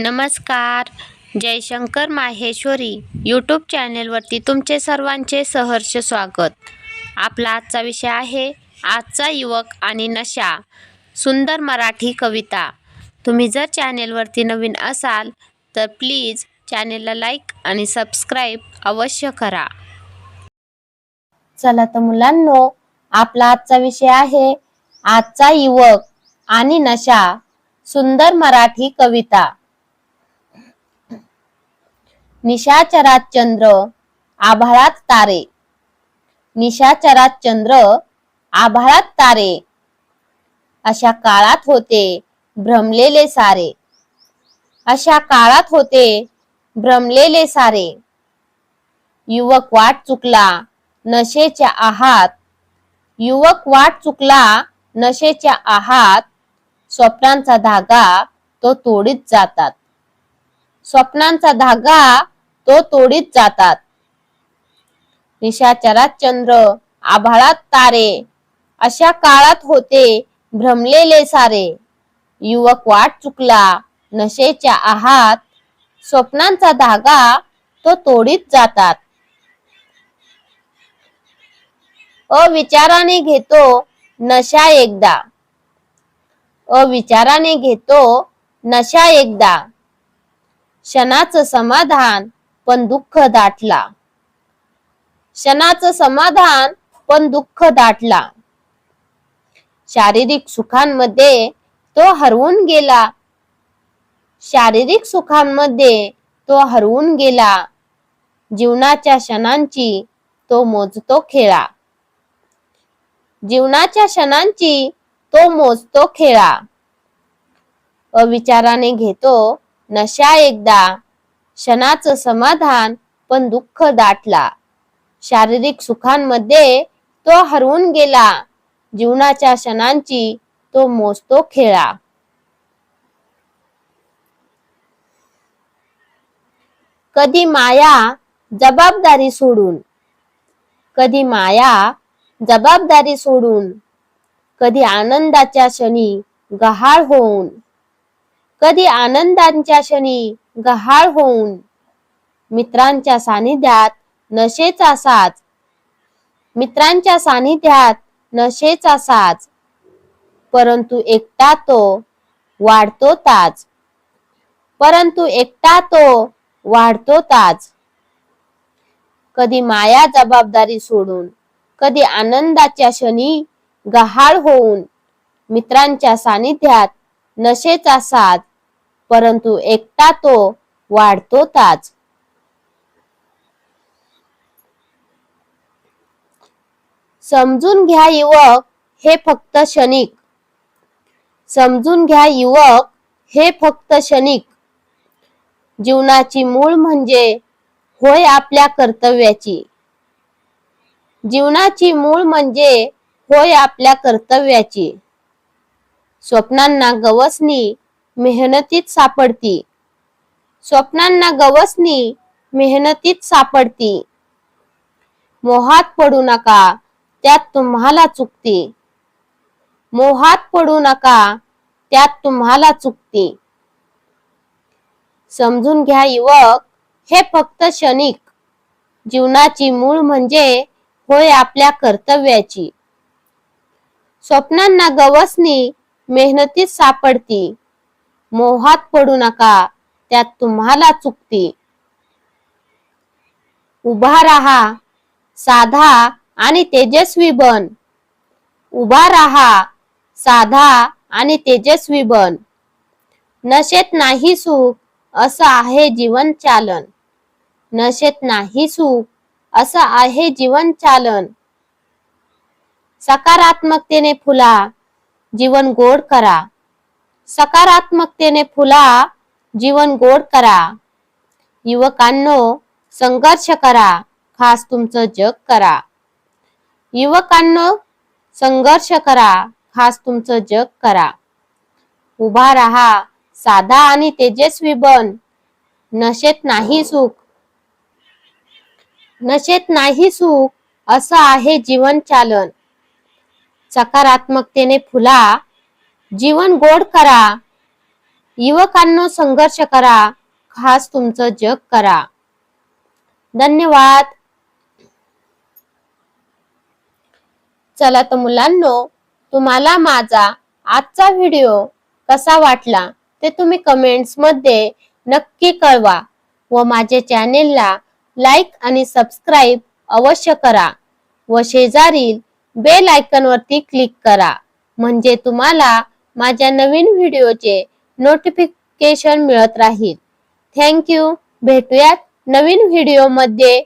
नमस्कार. जयशंकर माहेश्वरी यूट्यूब चॅनेलवरती तुमचे सर्वांचे सहर्ष स्वागत. आपला आजचा विषय आहे आजचा युवक आणि नशा सुंदर मराठी कविता. तुम्ही जर चॅनेलवरती नवीन असाल तर प्लीज चॅनेलला लाईक आणि सबस्क्राईब अवश्य करा. चला तर मुलांनो आपला आजचा विषय आहे आजचा युवक आणि नशा सुंदर मराठी कविता. निशाचरात चंद्र आभाळात तारे. निशाचरात चंद्र आभाळात तारे. अशा काळात होते भ्रमलेले सारे. अशा काळात होते भ्रमलेले सारे. युवक वाट चुकला नशेच्या आहात. युवक वाट चुकला नशेच्या आहात. स्वप्नांचा धागा तो तोडीत जातात. स्वप्नांचा धागा तो तोडीत जातात. निशाचरात चंद्र आभाळात तारे अशा काळात होते भ्रमलेले सारे. युवक वाट चुकला नशेच्या आहात स्वप्नांचा धागा तो तोडीत जातात. अविचाराने घेतो नशा एकदा. अविचाराने घेतो नशा एकदा. क्षणाचं समाधान पण दुःख दाटला. क्षणाचं समाधान पण दुःख दाटला. शारीरिक सुखांमध्ये तो हरवून गेला. शारीरिक सुखांमध्ये तो हरवून गेला. जीवनाच्या क्षणांची तो मोजतो खेळा. जीवनाच्या क्षणांची तो मोजतो खेळा. अविचाराने घेतो नशा एकदा क्षणाचं समाधान पण दुःख दाटला. शारीरिक सुखांमध्ये तो हरवून गेला. जीवनाच्या क्षणांची तो मोजतो खेळा. कधी माया जबाबदारी सोडून कधी माया जबाबदारी सोडून कधी आनंदाच्या क्षणी गहाळ होऊन कधी आनंदांच्या क्षणी गहाळ होऊन मित्रांच्या सानिध्यात नशेचा साज. मित्रांच्या सानिध्यात नशेचा साज. परंतु एकटा तो वाढतो ताज. परंतु एकटा तो वाढतो ताज. कधी माया जबाबदारी सोडून कधी आनंदाच्या क्षणी गहाळ होऊन मित्रांच्या सानिध्यात नशेचा साथ परंतु एकटा तो वाढतो ताच. समजून घ्या युवक हे फक्त क्षणिक. समजून घ्या युवक हे फक्त क्षणिक. जीवनाची मूळ म्हणजे होय आपल्या कर्तव्याची. जीवनाची मूळ म्हणजे होय आपल्या कर्तव्याची. स्वप्नांना गवसणी मेहनतीत सापडती. स्वप्नांना गवसणी मेहनतीत सापडती. मोहात पडू नका त्यात तुम्हाला चुकती. मोहात पडू नका त्यात तुम्हाला चुकती. समजून घ्या युवक हे फक्त क्षणिक. जीवनाची मूळ म्हणजे होय आपल्या कर्तव्याची. स्वप्नांना गवसणी मेहनतीत सापडती. मोहात पडू नका त्यात तुम्हाला चुकती. उभा राहा साधा आणि तेजस्वी बन. उभा राहा साधा आणि तेजस्वी बन. नशेत नाही सुख असं आहे जीवन चालन नशेत नाही सुख असं आहे जीवन चालन सकारात्मकतेने फुला जीवन गोड करा. सकारात्मकतेने फुला जीवन गोड करा. युवकांनो संघर्ष करा खास तुमचं जग करा. युवकांनो संघर्ष करा खास तुमचं जग करा. उभा राहा साधा आणि तेजस्वी बन. नशेत नाही सुख. नशेत नाही सुख असं आहे जीवन चालन सकारात्मकतेने फुला. जीवन गोड करा. युवकांनो संघर्ष करा. खास तुमचं जग करा. धन्यवाद. चला तर मुलांनो तुम्हाला माझा आजचा व्हिडिओ कसा वाटला ते तुम्ही कमेंट्समध्ये नक्की कळवा व माझ्या चॅनेलला लाईक आणि सबस्क्राईब अवश्य करा व शेजारील बेल आयकॉन वरती क्लिक करा. म्हणजे तुम्हाला माझ्या नवीन व्हिडिओचे नोटिफिकेशन मिळत राहील. थँक्यू भेटूयात नवीन व्हिडिओमध्ये.